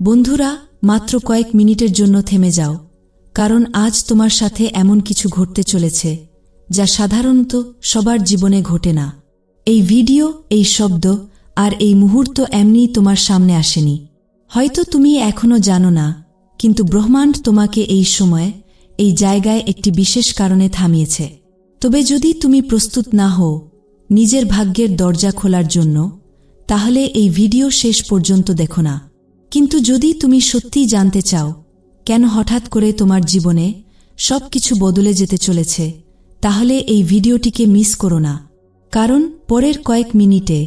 বন্ধুরা, মাত্র কয়েক মিনিটের জন্য থেমে যাও, কারণ আজ তোমার সাথে এমন কিছু ঘটতে চলেছে, যা সাধারণত সবার জীবনে ঘটে না। এই ভিডিও, এই শব্দ আর এই মুহূর্ত এমনিই তোমার সামনে আসেনি। হয়তো তুমি এখনও জানো না, কিন্তু ব্রহ্মাণ্ড তোমাকে এই সময়, এই জায়গায় একটি বিশেষ কারণে থামিয়েছে। তবে যদি তুমি প্রস্তুত না হও, নিজের ভাগ্যের দরজা খোলার জন্য, তাহলে এই ভিডিও শেষ পর্যন্ত দেখো না। কিন্তু যদি তুমি সত্যিই জানতে চাও, কেন হঠাৎ করে তোমার জীবনে সব কিছু বদলে যেতে চলেছে, তাহলে এই ভিডিওটিকে মিস করো না। কারণ পরের কয়েক মিনিটে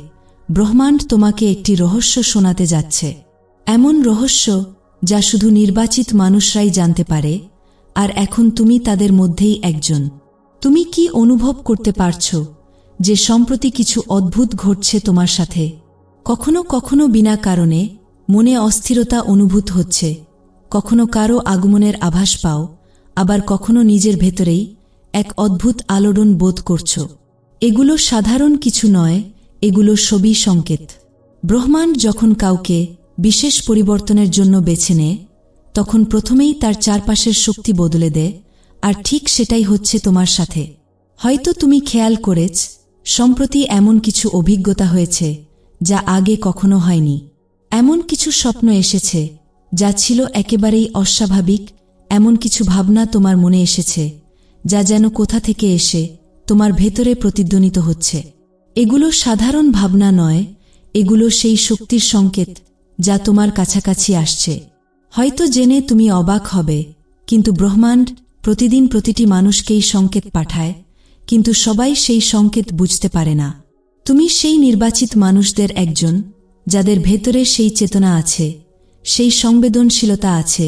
ব্রহ্মাণ্ড তোমাকে একটি রহস্য শোনাতে যাচ্ছে। এমন রহস্য যা শুধু নির্বাচিত মানুষরাই জানতে পারে, আর এখন তুমি তাদের মধ্যেই একজন। তুমি কি অনুভব করতে পারছ যে সম্প্রতি কিছু অদ্ভুত ঘটছে তোমার সাথে? কখনো কখনো বিনা কারণে মনে অস্থিরতা অনুভূত হচ্ছে। কখনো কারও আগমনের আভাস পাও, আবার কখনো নিজের ভেতরেই এক অদ্ভুত আলোড়ন বোধ করছ। এগুলো সাধারণ কিছু নয়, এগুলো সবই সংকেত। ব্রহ্মাণ্ড যখন কাউকে বিশেষ পরিবর্তনের জন্য বেছে নেয়, তখন প্রথমেই তার চারপাশের শক্তি বদলে দেয়, আর ঠিক সেটাই হচ্ছে তোমার সাথে। হয়তো তুমি খেয়াল করেছ, সম্প্রতি এমন কিছু অভিজ্ঞতা হয়েছে, যা আগে কখনো হয়নি। এমন কিছু স্বপ্ন এসেছে, যা ছিল একেবারেই অস্বাভাবিক, এমন কিছু ভাবনা তোমার মনে এসেছে, যা যেন কোথা থেকে এসে তোমার ভেতরে প্রতিধ্বনিত হচ্ছে। এগুলো সাধারণ ভাবনা নয়, এগুলো সেই শক্তির সংকেত যা তোমার কাছাকাছি আসছে। হয়তো জেনে তুমি অবাক হবে, কিন্তু ব্রহ্মাণ্ড প্রতিদিন প্রতিটি মানুষকেই সংকেত পাঠায়, কিন্তু সবাই সেই সংকেত বুঝতে পারে না। তুমি সেই নির্বাচিত মানুষদের একজন যাদের ভেতরে সেই চেতনা আছে, সেই সংবেদনশীলতা আছে,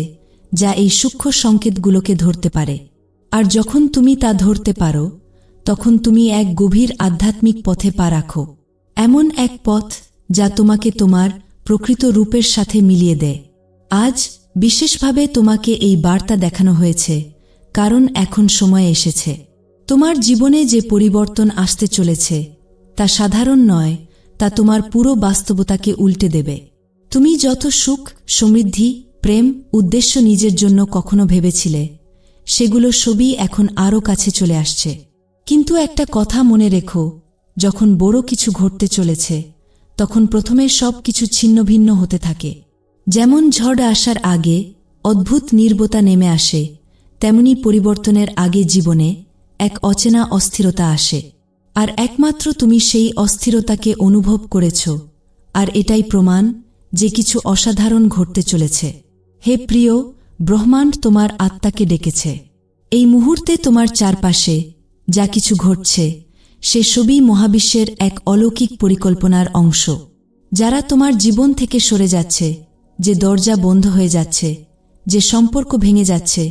যা এই সূক্ষ্ম সংকেতগুলোকে ধরতে পারে। আর যখন তুমি তা ধরতে পারো, তখন তুমি এক গভীর আধ্যাত্মিক পথে পা রাখো। এমন এক পথ যা তোমাকে তোমার প্রকৃত রূপের সাথে মিলিয়ে দেয়। আজ বিশেষভাবে তোমাকে এই বার্তা দেখানো হয়েছে, কারণ এখন সময় এসেছে। তোমার জীবনে যে পরিবর্তন আসতে চলেছে, তা সাধারণ নয় তা তোমার পুরো বাস্তবতাকে উল্টে দেবে। তুমি যত সুখ, সমৃদ্ধি, প্রেম, উদ্দেশ্য নিজের জন্য কখনো ভেবেছিলে, সেগুলো সবই এখন আরও কাছে চলে আসছে। কিন্তু একটা কথা মনে রেখো, যখন বড় কিছু ঘটতে চলেছে, তখন প্রথমে সব কিছু ছিন্নভিন্ন হতে থাকে। যেমন ঝড় আসার আগে অদ্ভুত নির্বতা নেমে আসে, তেমনি পরিবর্তনের আগে জীবনে এক অচেনা অস্থিরতা আসে। আর একমাত্র তুমি সেই অস্থিরতাকে অনুভব করেছ, আর এটাই প্রমাণ যে কিছু অসাধারণ ঘটতে চলেছে। হে প্রিয়, ব্রহ্মাণ্ড তোমার আত্মাকে ডেকেছে। এই মুহূর্তে তোমার চারপাশে যা কিছু ঘটছে, সে সবই মহাবিশ্বের এক অলৌকিক পরিকল্পনার অংশ। যারা তোমার জীবন থেকে সরে যাচ্ছে, যে দরজা বন্ধ হয়ে যাচ্ছে, যে সম্পর্ক ভেঙে যাচ্ছে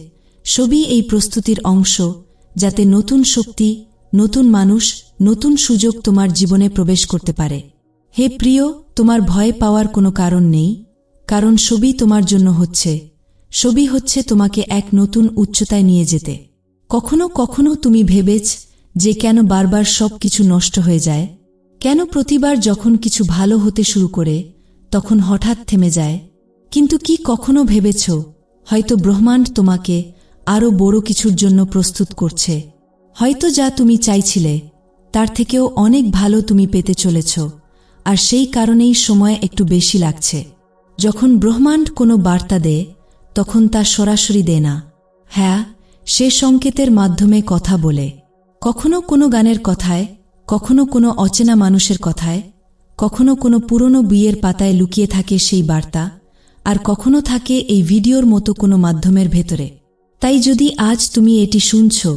সবই এই প্রস্তুতির অংশ যাতে নতুন শক্তি, নতুন মানুষ নতুন সুযোগ তোমার জীবনে প্রবেশ করতে পারে। হে প্রিয়, তোমার ভয় পাওয়ার কোনো কারণ নেই, কারণ সবই তোমার জন্য হচ্ছে। সবই হচ্ছে তোমাকে এক নতুন উচ্চতায় নিয়ে যেতে। কখনো কখনো তুমি ভেবেছ যে কেন বারবার সব কিছু নষ্ট হয়ে যায়। কেন প্রতিবার যখন কিছু ভালো হতে শুরু করে, তখন হঠাৎ থেমে যায়। কিন্তু কি কখনো ভেবেছ? হয়তো ব্রহ্মাণ্ড তোমাকে আরও বড় কিছুর জন্য প্রস্তুত করছে। হয়তো যা তুমি চাইছিলে তার থেকেও অনেক ভালো তুমি পেতে চলেছ। আর সেই কারণেই সময় একটু বেশি লাগছে। যখন ব্রহ্মাণ্ড কোনো বার্তা দেয়, তখন তা সরাসরি দেয় না। হ্যাঁ সে সংকেতের মাধ্যমে কথা বলে। কখনো কোনো গানের কথায়, কখনো কোনো অচেনা মানুষের কথায়, কখনো কোনো পুরনো বিয়ের পাতায় লুকিয়ে থাকে সেই বার্তা, আর কখনো থাকে এই ভিডিওর মতো কোনো মাধ্যমের ভেতরে। তাই যদি আজ তুমি এটি শুনছ,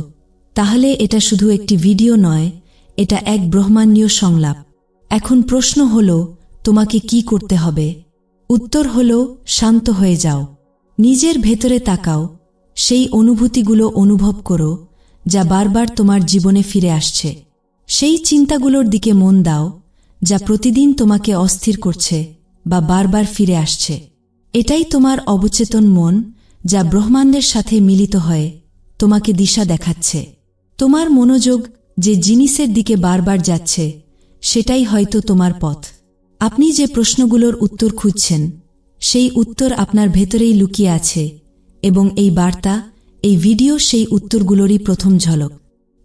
তাহলে এটা শুধু একটি ভিডিও নয় এটা এক ব্রহ্মাণ্ডীয় সংলাপ। এখন প্রশ্ন হল, তোমাকে কি করতে হবে? উত্তর হল, শান্ত হয়ে যাও। নিজের ভেতরে তাকাও, সেই অনুভূতিগুলো অনুভব করো, যা বারবার তোমার জীবনে ফিরে আসছে। সেই চিন্তাগুলোর দিকে মন দাও, যা প্রতিদিন তোমাকে অস্থির করছে বা বারবার ফিরে আসছে। এটাই তোমার অবচেতন মন, যা ব্রহ্মাণ্ডের সাথে মিলিত হয়ে তোমাকে দিশা দেখাচ্ছে। তোমার মনোযোগ যে জিনিসের দিকে বারবার যাচ্ছে, সেটাই হয়তো তোমার পথ। আপনি যে প্রশ্নগুলোর উত্তর খুঁজছেন, সেই উত্তর আপনার ভেতরেই লুকিয়ে আছে এবং এই বার্তা, এই ভিডিও সেই উত্তরগুলোরই প্রথম ঝলক।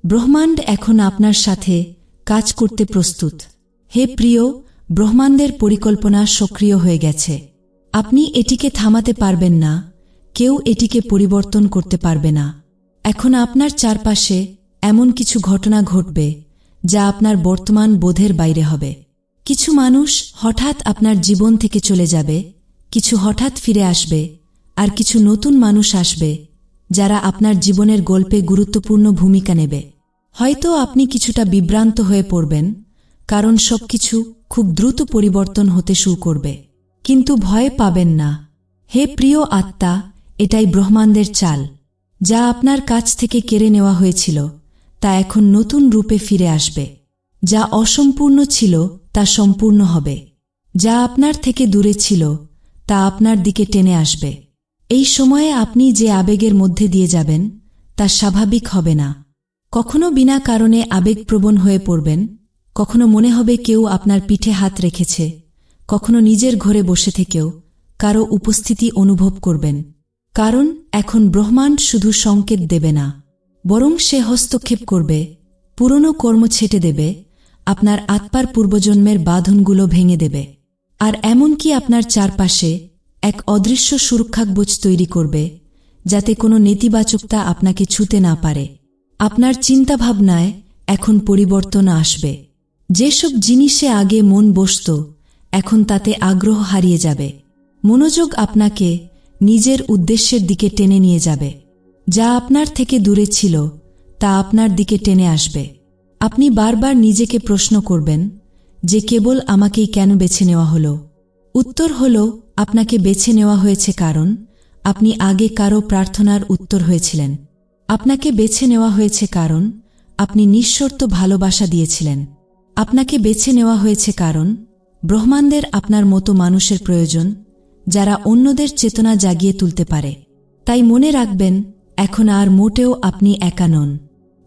ব্রহ্মাণ্ড এখন আপনার সাথে কাজ করতে প্রস্তুত। হে প্রিয়, ব্রহ্মাণ্ডের পরিকল্পনা সক্রিয় হয়ে গেছে। আপনি এটিকে থামাতে পারবেন না, কেউ এটিকে পরিবর্তন করতে পারবে না। এখন আপনার চারপাশে এমন কিছু ঘটনা ঘটবে যা আপনার বর্তমান বোধের বাইরে হবে। কিছু মানুষ হঠাৎ আপনার জীবন থেকে চলে যাবে, কিছু হঠাৎ ফিরে আসবে, আর কিছু নতুন মানুষ আসবে, যারা আপনার জীবনের গল্পে গুরুত্বপূর্ণ ভূমিকা নেবে। হয়তো আপনি কিছুটা বিভ্রান্ত হয়ে পড়বেন, কারণ সবকিছু খুব দ্রুত পরিবর্তন হতে শুরু করবে। কিন্তু ভয় পাবেন না। হে প্রিয় আত্মা, এটাই ব্রহ্মাণ্ডের চাল, যা আপনার কাছ থেকে কেড়ে নেওয়া হয়েছিল। তা এখন নতুন রূপে ফিরে আসবে। যা অসম্পূর্ণ ছিল, তা সম্পূর্ণ হবে। যা আপনার থেকে দূরে ছিল, তা আপনার দিকে টেনে আসবে। এই সময়ে আপনি যে আবেগের মধ্যে দিয়ে যাবেন, তা স্বাভাবিক হবে না। কখনো বিনা কারণে আবেগপ্রবণ হয়ে পড়বেন, কখনো মনে হবে কেউ আপনার পিঠে হাত রেখেছে, কখনো নিজের ঘরে বসে থেকেও কারও উপস্থিতি অনুভব করবেন। কারণ এখন ব্রহ্মাণ্ড শুধু সংকেত দেবে না। বরং সে হস্তক্ষেপ করবে, পুরনো কর্ম ছেটে দেবে, আপনার আত্মার পূর্বজন্মের বাঁধনগুলো ভেঙে দেবে, আর এমনকি আপনার চারপাশে এক অদৃশ্য সুরক্ষাকবোজ তৈরি করবে, যাতে কোনো নেতিবাচকতা আপনাকে ছুতে না পারে। আপনার চিন্তাভাবনায় এখন পরিবর্তন আসবে। যেসব জিনিসে আগে মন বসত, এখন তাতে আগ্রহ হারিয়ে যাবে। মনোযোগ আপনাকে নিজের উদ্দেশ্যের দিকে টেনে নিয়ে যাবে। যা আপনার থেকে দূরে ছিল, তা আপনার দিকে টেনে আসবে। আপনি বারবার নিজেকে প্রশ্ন করবেন যে কেবল আমাকেই কেন বেছে নেওয়া হল? উত্তর হল, আপনাকে বেছে নেওয়া হয়েছে কারণ আপনি আগে কারও প্রার্থনার উত্তর হয়েছিলেন। আপনাকে বেছে নেওয়া হয়েছে কারণ আপনি নিঃশর্ত ভালোবাসা দিয়েছিলেন। আপনাকে বেছে নেওয়া হয়েছে কারণ ব্রহ্মাণ্ডের আপনার মতো মানুষের প্রয়োজন, যারা অন্যদের চেতনা জাগিয়ে তুলতে পারে। তাই মনে রাখবেন এখন আর মোটেও আপনি একা নন।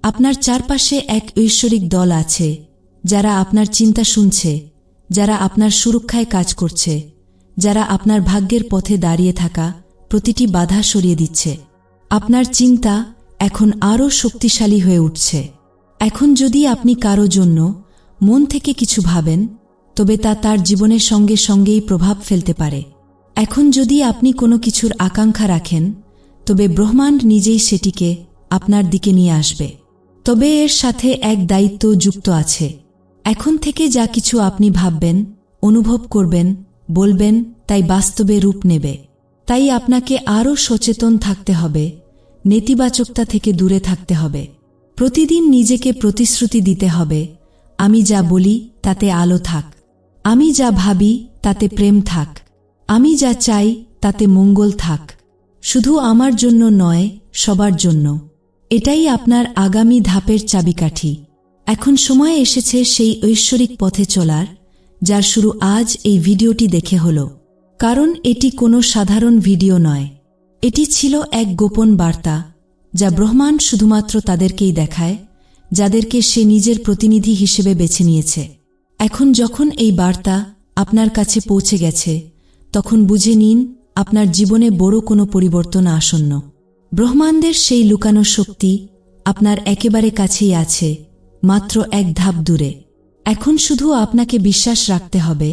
আপনার চারপাশে এক ঐশ্বরিক দল আছে, যারা আপনার চিন্তা শুনছে, যারা আপনার সুরক্ষায় কাজ করছে, যারা আপনার ভাগ্যের পথে দাঁড়িয়ে থাকা প্রতিটি বাধা সরিয়ে দিচ্ছে। আপনার চিন্তা এখন আরও শক্তিশালী হয়ে উঠছে। এখন যদি আপনি কারও জন্য মন থেকে কিছু ভাবেন, তবে তা তার জীবনের সঙ্গে সঙ্গেই প্রভাব ফেলতে পারে। এখন যদি আপনি কোনো কিছুর আকাঙ্ক্ষা রাখেন তবে ব্রহ্মাণ্ড নিজেই সেটিকে আপনার দিকে নিয়ে আসবে। তবে এর সাথে এক দায়িত্ব যুক্ত আছে। এখন থেকে যা কিছু আপনি ভাববেন, অনুভব করবেন, বলবেন, তাই বাস্তবে রূপ নেবে। তাই আপনাকে আরও সচেতন থাকতে হবে, নেতিবাচকতা থেকে দূরে থাকতে হবে। প্রতিদিন নিজেকে প্রতিশ্রুতি দিতে হবে, আমি যা বলি তাতে আলো থাক, আমি যা ভাবি তাতে প্রেম থাক, আমি যা চাই তাতে মঙ্গল থাক। শুধু আমার জন্য নয়, সবার জন্য। এটাই আপনার আগামী ধাপের চাবিকাঠি। এখন সময় এসেছে সেই ঐশ্বরিক পথে চলার, যার শুরু আজ এই ভিডিওটি দেখে হল। কারণ এটি কোনো সাধারণ ভিডিও নয়। এটি ছিল এক গোপন বার্তা, যা ব্রহ্মাণ্ড শুধুমাত্র তাদেরকেই দেখায়, যাদেরকে সে নিজের প্রতিনিধি হিসেবে বেছে নিয়েছে। এখন যখন এই বার্তা আপনার কাছে পৌঁছে গেছে, তখন বুঝে নিন আপনার জীবনে বড় কোনো পরিবর্তন আসন্ন। ব্রহ্মাণ্ডের সেই লুকানো শক্তি আপনার একেবারে কাছেই আছে, মাত্র এক ধাপ দূরে। এখন শুধু আপনাকে বিশ্বাস রাখতে হবে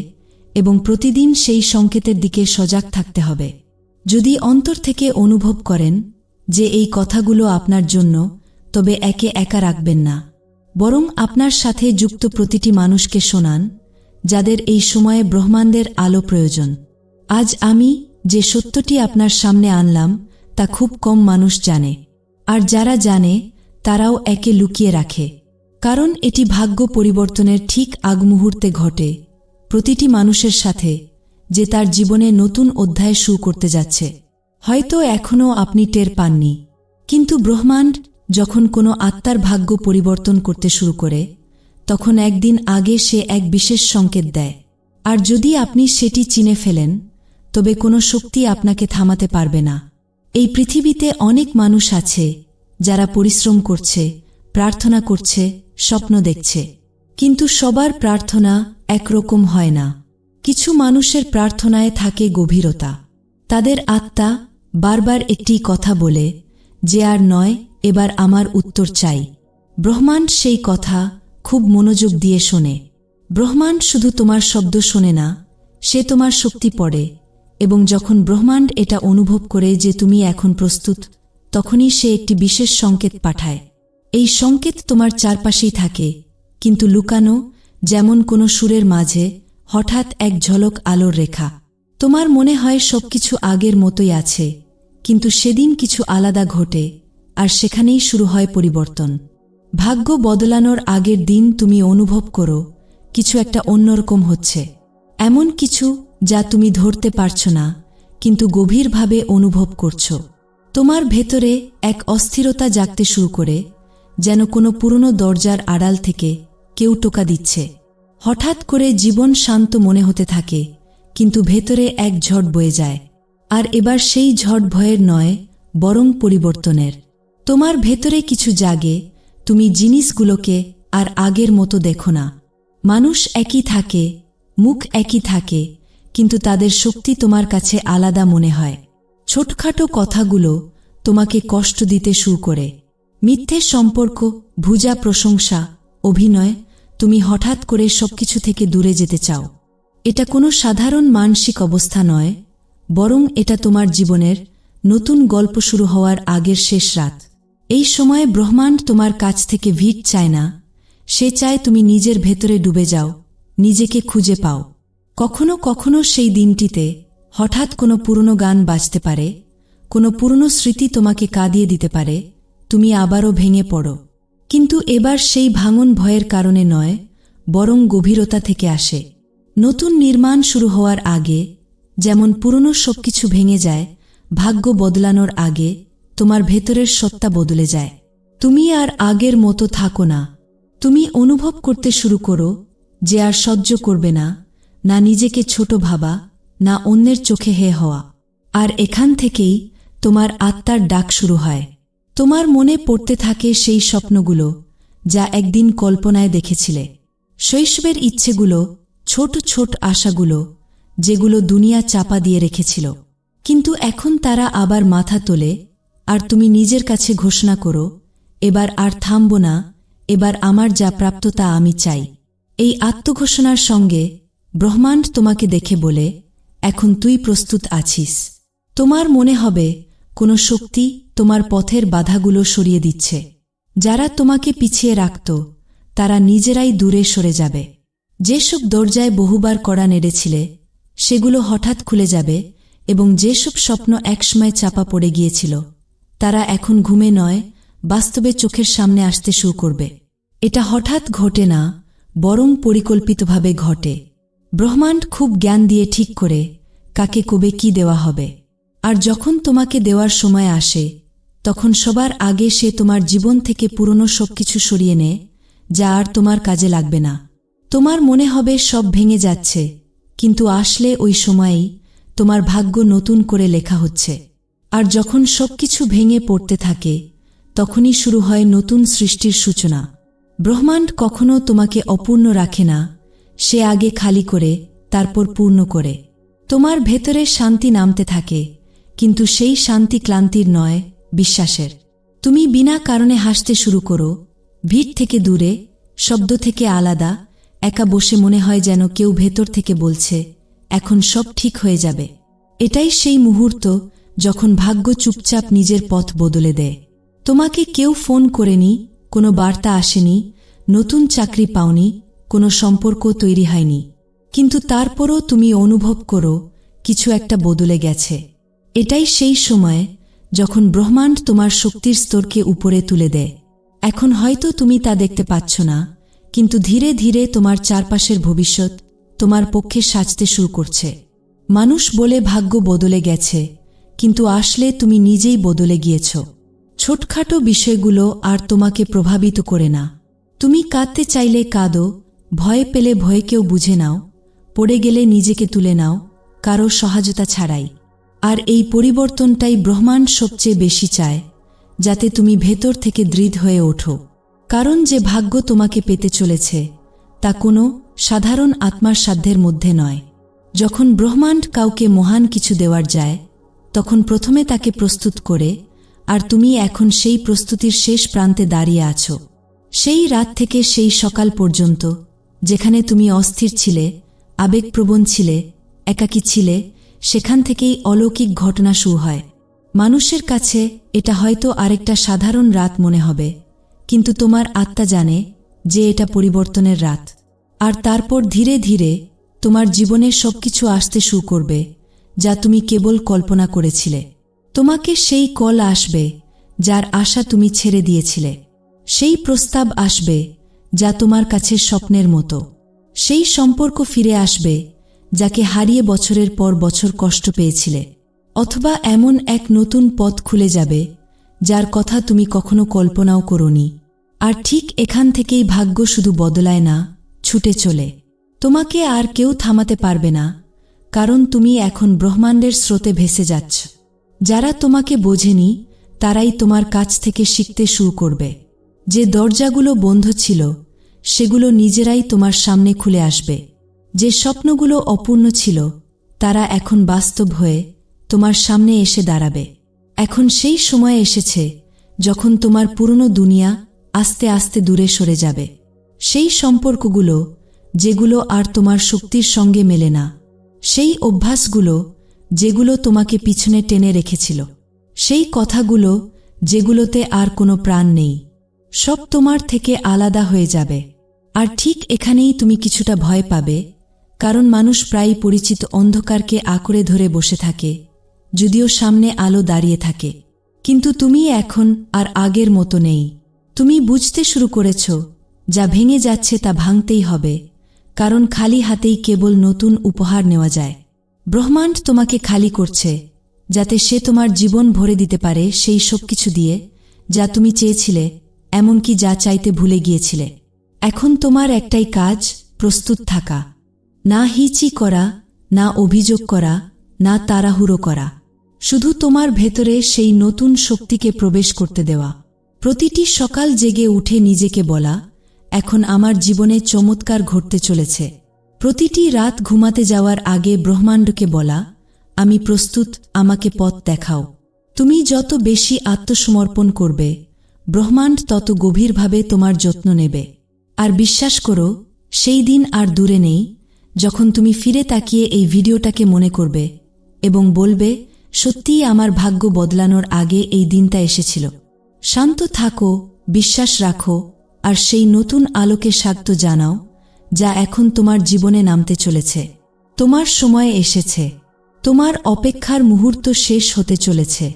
এবং প্রতিদিন সেই সংকেতের দিকে সজাগ থাকতে হবে। যদি অন্তর থেকে অনুভব করেন যে এই কথাগুলো আপনার জন্য, তবে একে একা রাখবেন না। বরং আপনার সাথে যুক্ত প্রতিটি মানুষকে শোনান, যাদের এই সময়ে ব্রহ্মাণ্ডের আলো প্রয়োজন। আজ আমি যে সত্যটি আপনার সামনে আনলাম, তা খুব কম মানুষ জানে। আর যারা জানে, তারাও একে লুকিয়ে রাখে। কারণ এটি ভাগ্য পরিবর্তনের ঠিক আগ মুহূর্তে ঘটে প্রতিটি মানুষের সাথে, যে তার জীবনে নতুন অধ্যায় শুরু করতে যাচ্ছে। হয়তো এখনও আপনি টের পাননি। কিন্তু ব্রহ্মাণ্ড যখন কোনো আত্মার ভাগ্য পরিবর্তন করতে শুরু করে, তখন একদিন আগে সে এক বিশেষ সংকেত দেয়। আর যদি আপনি সেটি চিনে ফেলেন তবে কোনো শক্তি আপনাকে থামাতে পারবে না। এই পৃথিবীতে অনেক মানুষ আছে, যারা পরিশ্রম করছে, প্রার্থনা করছে, স্বপ্ন দেখছে। কিন্তু সবার প্রার্থনা একরকম হয় না। কিছু মানুষের প্রার্থনায় থাকে গভীরতা। তাদের আত্মা বারবার একটি কথা বলে, যে আর নয়, এবার আমার উত্তর চাই। ব্রহ্মাণ্ড সেই কথা খুব মনোযোগ দিয়ে শোনে। ব্রহ্মাণ্ড শুধু তোমার শব্দ শোনে না, সে তোমার শক্তি পড়ে এবং যখন ব্রহ্মাণ্ড এটা অনুভব করে যে তুমি এখন প্রস্তুত, তখনই সে একটি বিশেষ সংকেত পাঠায়। এই সংকেত তোমার চারপাশেই থাকে, কিন্তু লুকানো, যেমন কোনো সুরের মাঝে, হঠাৎ এক ঝলক আলোর রেখা। তোমার মনে হয় সবকিছু আগের মতোই আছে, কিন্তু সেদিন কিছু আলাদা ঘটে, আর সেখানেই শুরু হয় পরিবর্তন। ভাগ্য বদলানোর আগের দিন তুমি অনুভব করো, কিছু একটা অন্যরকম হচ্ছে। এমন কিছু যা তুমি ধরতে পারছ না, কিন্তু গভীরভাবে অনুভব করছ। তোমার ভেতরে এক অস্থিরতা জাগতে শুরু করে, যেন কোনো পুরনো দরজার আড়াল থেকে কেউ টোকা দিচ্ছে। হঠাৎ করে জীবন শান্ত মনে হতে থাকে, কিন্তু ভেতরে এক ঝড় বয়ে যায়। আর এবার সেই ঝড় ভয়ের নয়, বরং পরিবর্তনের। তোমার ভেতরে কিছু জাগে, তুমি জিনিসগুলোকে আর আগের মতো দেখো না। মানুষ একই থাকে, মুখ একই থাকে কিন্তু তাদের শক্তি তোমার কাছে আলাদা মনে হয়। ছোটখাটো কথাগুলো তোমাকে কষ্ট দিতে শুরু করে। মিথ্যের সম্পর্ক, ভুজা প্রশংসা, অভিনয়, তুমি হঠাৎ করে সবকিছু থেকে দূরে যেতে চাও। এটা কোনো সাধারণ মানসিক অবস্থা নয়, বরং এটা তোমার জীবনের নতুন গল্প শুরু হওয়ার আগের শেষ রাত। এই সময়ে ব্রহ্মাণ্ড তোমার কাছ থেকে ভিট চায় না, সে চায় তুমি নিজের ভেতরে ডুবে যাও, নিজেকে খুঁজে পাও। কখনো কখনো সেই দিনটিতে হঠাৎ কোনো পুরনো গান বাজতে পারে, কোনো পুরনো স্মৃতি তোমাকে কাঁদিয়ে দিতে পারে, তুমি আবারও ভেঙে পড়ো। কিন্তু এবার সেই ভাঙন ভয়ের কারণে নয়, বরং গভীরতা থেকে আসে। নতুন নির্মাণ শুরু হওয়ার আগে, যেমন পুরনো সবকিছু ভেঙে যায়, ভাগ্য বদলানোর আগে তোমার ভেতরের সত্তা বদলে যায়। তুমি আর আগের মতো থাকো না। তুমি অনুভব করতে শুরু করো যে আর সহ্য করবে না না নিজেকে ছোট ভাবা, না অন্যের চোখে হে হওয়া। আর এখান থেকেই তোমার আত্মার ডাক শুরু হয়। তোমার মনে পড়তে থাকে সেই স্বপ্নগুলো যা একদিন কল্পনায় দেখেছিলে। শৈশবের ইচ্ছেগুলো, ছোট ছোট আশাগুলো, যেগুলো দুনিয়া চাপা দিয়ে রেখেছিল। কিন্তু এখন তারা আবার মাথা তোলে, আর তুমি নিজের কাছে ঘোষণা করো, এবার আর থামব না, এবার আমার যা প্রাপ্ত তা আমি চাই। এই আত্মঘোষণার সঙ্গে ব্রহ্মাণ্ড তোমাকে দেখে বলে, এখন তুই প্রস্তুত আছিস। তোমার মনে হবে, কোনো শক্তি তোমার পথের বাধাগুলো সরিয়ে দিচ্ছে। যারা তোমাকে পিছিয়ে রাখত, তারা নিজেরাই দূরে সরে যাবে। যেসব দরজায় বহুবার কড়া নেড়েছিলে, সেগুলো হঠাৎ খুলে যাবে এবং যেসব স্বপ্ন একসময় চাপা পড়ে গিয়েছিল, তারা এখন ঘুমে নয়, বাস্তবে চোখের সামনে আসতে শুরু করবে। এটা হঠাৎ ঘটে না, বরং পরিকল্পিতভাবে ঘটে। ব্রহ্মাণ্ড খুব জ্ঞান দিয়ে ঠিক করে কাকে কবে কি দেওয়া হবে। আর যখন তোমাকে দেওয়ার সময় আসে, তখন সবার আগে সে তোমার জীবন থেকে পুরনো সবকিছু সরিয়ে নেয় যা আর তোমার কাজে লাগবে না। তোমার মনে হবে সব ভেঙে যাচ্ছে, কিন্তু আসলে ওই সময়েই তোমার ভাগ্য নতুন করে লেখা হচ্ছে। আর যখন সবকিছু ভেঙে পড়তে থাকে, তখনই শুরু হয় নতুন সৃষ্টির সূচনা। ব্রহ্মাণ্ড কখনো তোমাকে অপূর্ণ রাখে না সে আগে খালি করে, তারপর পূর্ণ করে। তোমার ভেতরে শান্তি নামতে থাকে, কিন্তু সেই শান্তি ক্লান্তির নয়, বিশ্বাসের। তুমি বিনা কারণে হাসতে শুরু করো, ভিড় থেকে দূরে, শব্দ থেকে আলাদা, একা বসে মনে হয় যেন কেউ ভেতর থেকে বলছে, এখন সব ঠিক হয়ে যাবে। এটাই সেই মুহূর্ত যখন ভাগ্য চুপচাপ নিজের পথ বদলে দেয়। তোমাকে কেউ ফোন করেনি, কোনো বার্তা আসেনি, নতুন চাকরি পাওনি কোনো সম্পর্ক তৈরি হয়নি। কিন্তু তারপরও তুমি অনুভব করো, কিছু একটা বদলে গেছে। এটাই সেই সময় যখন ব্রহ্মাণ্ড তোমার শক্তির স্তরকে উপরে তুলে দেয়। এখন হয়তো তুমি তা দেখতে পাচ্ছ না, কিন্তু ধীরে ধীরে তোমার চারপাশের ভবিষ্যৎ তোমার পক্ষে সাজতে শুরু করছে। মানুষ বলে ভাগ্য বদলে গেছে, কিন্তু আসলে তুমি নিজেই বদলে গিয়েছ। ছোটখাটো বিষয়গুলো আর তোমাকে প্রভাবিত করে না। তুমি কাঁদতে চাইলে কাঁদো ভয় পেলে ভয়কেও বুঝে নাও, পড়ে গেলে নিজেকে তুলে নাও, কারও সহায়তা ছাড়াই। আর এই পরিবর্তনটাই ব্রহ্মাণ্ড সবচেয়ে বেশি চায়, যাতে তুমি ভেতর থেকে দৃঢ় হয়ে ওঠো। কারণ যে ভাগ্য তোমাকে পেতে চলেছে, তা কোনো সাধারণ আত্মার সাধ্যের মধ্যে নয়। যখন ব্রহ্মাণ্ড কাউকে মহান কিছু দেওয়ার যায়, তখন প্রথমে তাকে প্রস্তুত করে, আর তুমি এখন সেই প্রস্তুতির শেষ প্রান্তে দাঁড়িয়ে আছো। সেই রাত থেকে সেই সকাল পর্যন্ত যেখানে তুমি অস্থির ছিলে, আবেগপ্রবণ ছিলে, একাকী ছিলে, সেখান থেকেই অলৌকিক ঘটনা শুরু হয়। মানুষের কাছে এটা হয়তো আরেকটা সাধারণ রাত মনে হবে, কিন্তু তোমার আত্মা জানে যে এটা পরিবর্তনের রাত। আর তারপর ধীরে ধীরে তোমার জীবনে সবকিছু আসতে শুরু করবে, যা তুমি কেবল কল্পনা করেছিলে। তোমাকে সেই কল আসবে, যার আশা তুমি ছেড়ে দিয়েছিলে। সেই প্রস্তাব আসবে যা তোমার কাছে স্বপ্নের মতো। সেই সম্পর্ক ফিরে আসবে, যাকে হারিয়ে বছরের পর বছর কষ্ট পেয়েছিলে। অথবা এমন এক নতুন পথ খুলে যাবে, যার কথা তুমি কখনো কল্পনাও করনি। আর ঠিক এখান থেকেই ভাগ্য শুধু বদলায় না, ছুটে চলে। তোমাকে আর কেউ থামাতে পারবে না, কারণ তুমি এখন ব্রহ্মাণ্ডের স্রোতে ভেসে যাচ্ছ। যারা তোমাকে বোঝেনি, তারাই তোমার কাছ থেকে শিখতে শুরু করবে। যে দরজাগুলো বন্ধ ছিল সেগুলো নিজেরাই তোমার সামনে খুলে আসবে। যে স্বপ্নগুলো অপূর্ণ ছিল, তারা এখন বাস্তব হয়ে তোমার সামনে এসে দাঁড়াবে। এখন সেই সময় এসেছে যখন তোমার পুরনো দুনিয়া আস্তে আস্তে দূরে সরে যাবে। সেই সম্পর্কগুলো, যেগুলো আর তোমার শক্তির সঙ্গে মেলে না, সেই অভ্যাসগুলো, যেগুলো তোমাকে পিছনে টেনে রেখেছিল, সেই কথাগুলো, যেগুলোতে আর কোনো প্রাণ নেই, সব তোমার থেকে আলাদা হয়ে যাবে। আর ঠিক এখানেই তুমি কিছুটা ভয় পাবে, কারণ মানুষ প্রায় পরিচিত অন্ধকারকে আঁকড়ে ধরে বসে থাকে, যদিও সামনে আলো দাঁড়িয়ে থাকে। কিন্তু তুমি এখন আর আগের মতো নেই। তুমি বুঝতে শুরু করেছ, যা ভেঙে যাচ্ছে তা ভাঙতেই হবে, কারণ খালি হাতেই কেবল নতুন উপহার নেওয়া যায়। ব্রহ্মাণ্ড তোমাকে খালি করছে, যাতে সে তোমার জীবন ভরে দিতে পারে সেই সব কিছু দিয়ে, যা তুমি চেয়েছিলে, এমনকি যা চাইতে ভুলে গিয়েছিলে। এখন তোমার একটাই কাজ, প্রস্তুত থাকা। না হিচি করা, না অভিযোগ করা, না তাড়াহুড়ো করা। শুধু তোমার ভেতরে সেই নতুন শক্তিকে প্রবেশ করতে দেওয়া। প্রতিটি সকাল জেগে উঠে নিজেকে বলা, এখন আমার জীবনে চমৎকার ঘটতে চলেছে। প্রতিটি রাত ঘুমাতে যাওয়ার আগে ব্রহ্মাণ্ডকে বলা, আমি প্রস্তুত, আমাকে পথ দেখাও। তুমি যত বেশি আত্মসমর্পণ করবে, ব্রহ্মাণ্ড তত গভীরভাবে তোমার যত্ন নেবে। আর বিশ্বাস করো, সেই দিন আর দূরে নেই যখন তুমি ফিরে তাকিয়ে এই ভিডিওটাকে মনে করবে এবং বলবে, সত্যিই আমার ভাগ্য বদলানোর আগে এই দিনটা এসেছিল। শান্ত থাকো, বিশ্বাস রাখো, আর সেই নতুন আলোকে স্বাগত জানাও, যা এখন তোমার জীবনে নামতে চলেছে। তোমার সময় এসেছে। তোমার অপেক্ষার মুহূর্ত শেষ হতে চলেছে।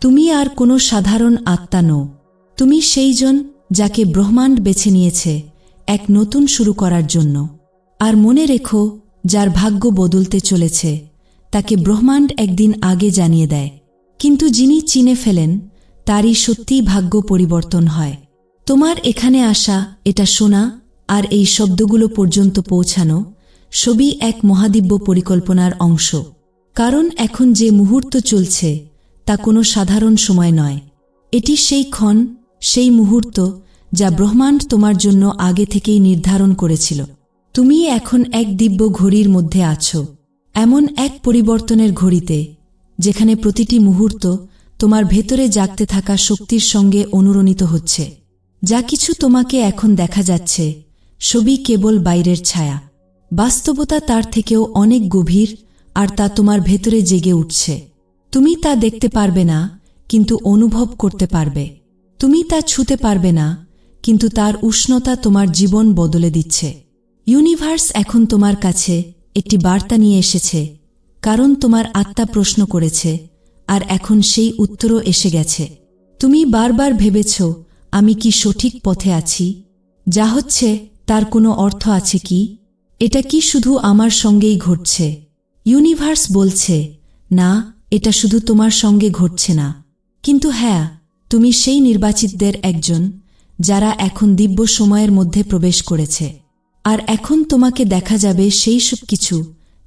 তুমি আর কোনো সাধারণ আত্মা নও। তুমি সেইজন যাকে ব্রহ্মাণ্ড বেছে নিয়েছে। এক নতুন শুরু করার জন্য। আর মনে রেখো, যার ভাগ্য বদলতে চলেছে, তাকে ব্রহ্মাণ্ড একদিন আগে জানিয়ে দেয়। কিন্তু যিনি চিনে ফেলেন, তারই সত্যিই ভাগ্য পরিবর্তন হয়। তোমার এখানে আসা, এটা শোনা, আর এই শব্দগুলো পর্যন্ত পৌঁছানো, সবই এক মহাদিব্য পরিকল্পনার অংশ। কারণ এখন যে মুহূর্ত চলছে, তা কোনো সাধারণ সময় নয়। এটি সেই ক্ষণ, সেই মুহূর্ত যা ব্রহ্মাণ্ড তোমার জন্য আগে থেকেই নির্ধারণ করেছিল। তুমি এখন এক দিব্য ঘড়ির মধ্যে আছো। এমন এক পরিবর্তনের ঘড়িতে, যেখানে প্রতিটি মুহূর্ত তোমার ভেতরে জাগতে থাকা শক্তির সঙ্গে অনুরণিত হচ্ছে। যা কিছু তোমাকে এখন দেখা যাচ্ছে, সবই কেবল বাইরের ছায়া। বাস্তবতা তার থেকেও অনেক গভীর আর তা তোমার ভেতরে জেগে উঠছে। তুমি তা দেখতে পারবে না, কিন্তু অনুভব করতে পারবে। তুমি তা ছুতে পারবে না কিন্তু তার উষ্ণতা তোমার জীবন বদলে দিচ্ছে। ইউনিভার্স এখন তোমার কাছে একটি বার্তা নিয়ে এসেছে, কারণ তোমার আত্মা প্রশ্ন করেছে, আর এখন সেই উত্তরও এসে গেছে। তুমি বারবার ভেবেছ, আমি কি সঠিক পথে আছি? যা হচ্ছে, তার কোনো অর্থ আছে কি? এটা কি শুধু আমার সঙ্গেই ঘটছে? ইউনিভার্স বলছে, না, এটা শুধু তোমার সঙ্গে ঘটছে না। কিন্তু হ্যাঁ তুমি সেই নির্বাচিতদের একজন। যারা এখন দিব্য সময়ের মধ্যে প্রবেশ করেছে। আর এখন তোমাকে দেখা যাবে সেই সব কিছু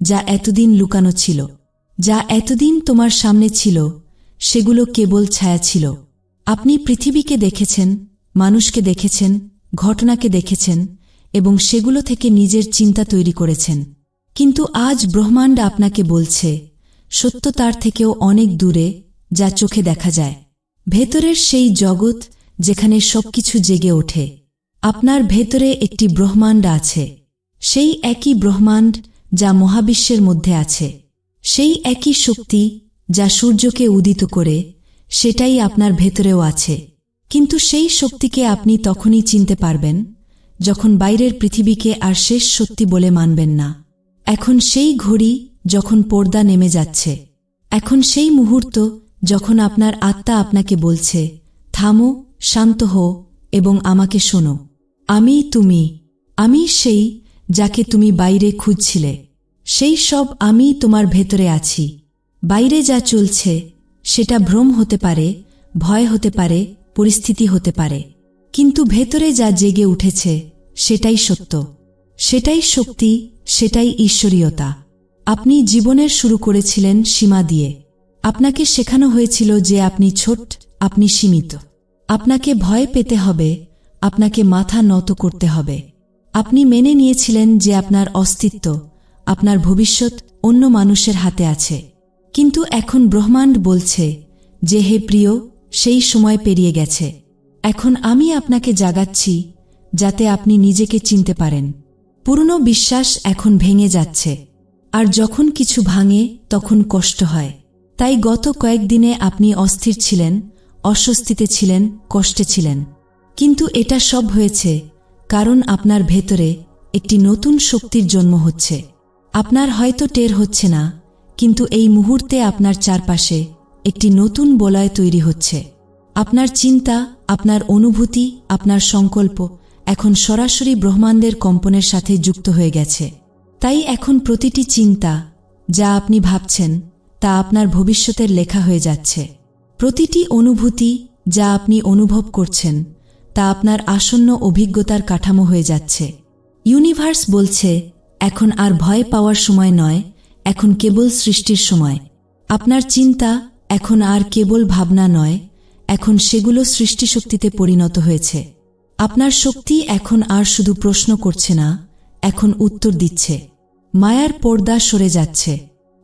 যা এতদিন লুকানো ছিল, যা এতদিন তোমার সামনে ছিল, সেগুলো কেবল ছায়া ছিল। আপনি পৃথিবীকে দেখেছেন, মানুষকে দেখেছেন, ঘটনাকে দেখেছেন এবং সেগুলো থেকে নিজের চিন্তা তৈরি করেছেন। কিন্তু আজ ব্রহ্মাণ্ড আপনাকে বলছে, সত্য তার থেকেও অনেক দূরে যা চোখে দেখা যায়। ভেতরের সেই জগৎ যেখানে সবকিছু জেগে ওঠে। আপনার ভেতরে একটি ব্রহ্মাণ্ড আছে। সেই একই ব্রহ্মাণ্ড যা মহাবিশ্বের মধ্যে আছে। সেই একই শক্তি যা সূর্যকে উদিত করে, সেটাই আপনার ভেতরেও আছে। কিন্তু সেই শক্তিকে আপনি তখনই চিনতে পারবেন, যখন বাইরের পৃথিবীকে আর শেষ সত্যি বলে মানবেন না। এখন সেই ঘড়ি যখন পর্দা নেমে যাচ্ছে। এখন সেই মুহূর্ত যখন আপনার আত্মা আপনাকে বলছে, থামো শান্ত হও এবং আমাকে শোনো। আমি তুমি, আমি সেই যাকে তুমি বাইরে খুঁজছিলে। সেই সব আমি তোমার ভেতরে আছি। বাইরে যা চলছে, সেটা ভ্রম হতে পারে, ভয় হতে পারে, পরিস্থিতি হতে পারে। কিন্তু ভেতরে যা জেগে উঠেছে, সেটাই সত্য। সেটাই শক্তি, সেটাই ঈশ্বরীয়তা। আপনি জীবনের শুরু করেছিলেন সীমা দিয়ে। আপনাকে শেখানো হয়েছিল যে আপনি ছোট, আপনি সীমিত। আপনাকে ভয় পেতে হবে, আপনাকে মাথা নত করতে হবে। আপনি মেনে নিয়েছিলেন যে আপনার অস্তিত্ব, আপনার ভবিষ্যৎ অন্য মানুষের হাতে আছে। কিন্তু এখন ব্রহ্মাণ্ড বলছে যে, হে প্রিয়, সেই সময় পেরিয়ে গেছে। এখন আমি আপনাকে জাগাচ্ছি যাতে আপনি নিজেকে চিনতে পারেন। পুরনো বিশ্বাস এখন ভেঙে যাচ্ছে। আর যখন কিছু ভাঙে, তখন কষ্ট হয়। তাই গত কয়েকদিনে আপনি অস্থির ছিলেন অস্বস্তিতে ছিলেন, কষ্টে ছিলেন। কিন্তু এটা সব হয়েছে কারণ আপনার ভেতরে একটি নতুন শক্তির জন্ম হচ্ছে। আপনার হয়তো টের হচ্ছে না, কিন্তু এই মুহূর্তে আপনার চারপাশে একটি নতুন বলয় তৈরি হচ্ছে। আপনার চিন্তা, আপনার অনুভূতি, আপনার সংকল্প এখন সরাসরি ব্রহ্মাণ্ডের কম্পনের সাথে যুক্ত হয়ে গেছে। তাই এখন প্রতিটি চিন্তা যা আপনি ভাবছেন তা আপনার ভবিষ্যতের লেখা হয়ে যাচ্ছে। প্রতিটি অনুভূতি যা আপনি অনুভব করছেন, তা আপনার আসন্ন অভিজ্ঞতার কাঠামো হয়ে যাচ্ছে। ইউনিভার্স বলছে, এখন আর ভয় পাওয়ার সময় নয়, এখন কেবল সৃষ্টির সময়। আপনার চিন্তা, এখন আর কেবল ভাবনা নয়, এখন সেগুলো সৃষ্টিশক্তিতে পরিণত হয়েছে। আপনার শক্তি এখন আর শুধু প্রশ্ন করছে না, এখন উত্তর দিচ্ছে। মায়ার পর্দা সরে যাচ্ছে।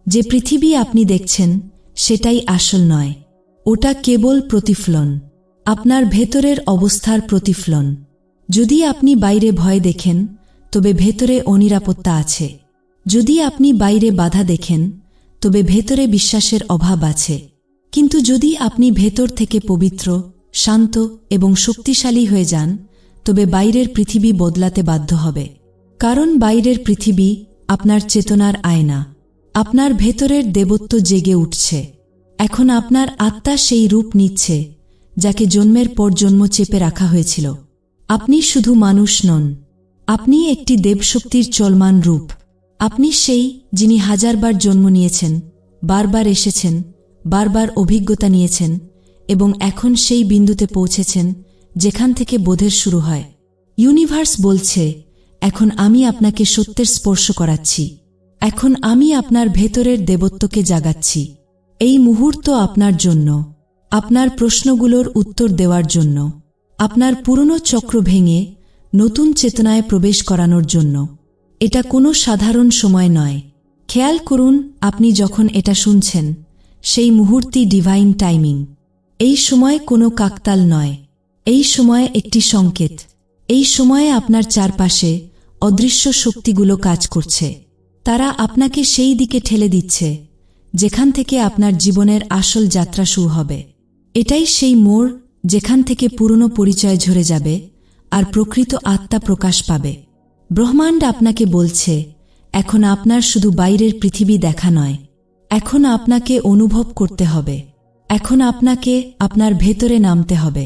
যে পৃথিবী আপনি দেখছেন, সেটাই আসল নয়। ওটা কেবল প্রতিফলন। আপনার ভেতরের অবস্থার প্রতিফলন। যদি আপনি বাইরে ভয় দেখেন, তবে ভেতরে অনিরাপত্তা আছে। যদি আপনি বাইরে বাধা দেখেন, তবে ভেতরে বিশ্বাসের অভাব আছে। কিন্তু যদি আপনি ভেতর থেকে পবিত্র, শান্ত এবং শক্তিশালী হয়ে যান, তবে বাইরের পৃথিবী বদলাতে বাধ্য হবে। কারণ বাইরের পৃথিবী আপনার চেতনার আয়না। আপনার ভেতরের দেবত্ব জেগে উঠছে। এখন আপনার আত্মা সেই রূপ নিচ্ছে, যাকে জন্মের পর জন্ম চেপে রাখা হয়েছিল। আপনি শুধু মানুষ নন, আপনি একটি দেবশক্তির চলমান রূপ। আপনি সেই যিনি হাজারবার জন্ম নিয়েছেন, বারবার এসেছেন, বারবার অভিজ্ঞতা নিয়েছেন এবং এখন সেই বিন্দুতে পৌঁছেছেন যেখান থেকে বোধের শুরু হয়। ইউনিভার্স বলছে, এখন আমি আপনাকে সত্যের স্পর্শ করাচ্ছি। এখন আমি আপনার ভেতরের দেবত্বকে জাগাচ্ছি। এই মুহূর্ত আপনার জন্য, আপনার প্রশ্নগুলোর উত্তর দেওয়ার জন্য, আপনার পুরনো চক্র ভেঙে নতুন চেতনায় প্রবেশ করানোর জন্য। এটা কোনো সাধারণ সময় নয়। খেয়াল করুন, আপনি যখন এটা শুনছেন, সেই মুহূর্তই ডিভাইন টাইমিং এই সময় কোনো কাকতাল নয়। এই সময় একটি সংকেত। এই সময়ে আপনার চারপাশে অদৃশ্য শক্তিগুলো কাজ করছে। তারা আপনাকে সেই দিকে ঠেলে দিচ্ছে। যেখান থেকে আপনার জীবনের আসল যাত্রা শুরু হবে। এটাই সেই মোড় যেখান থেকে পুরনো পরিচয় ঝরে যাবে আর প্রকৃত আত্মা প্রকাশ পাবে। ব্রহ্মাণ্ড আপনাকে বলছে, এখন আপনার শুধু বাইরের পৃথিবী দেখা নয়, এখন আপনাকে অনুভব করতে হবে, এখন আপনাকে আপনার ভেতরে নামতে হবে।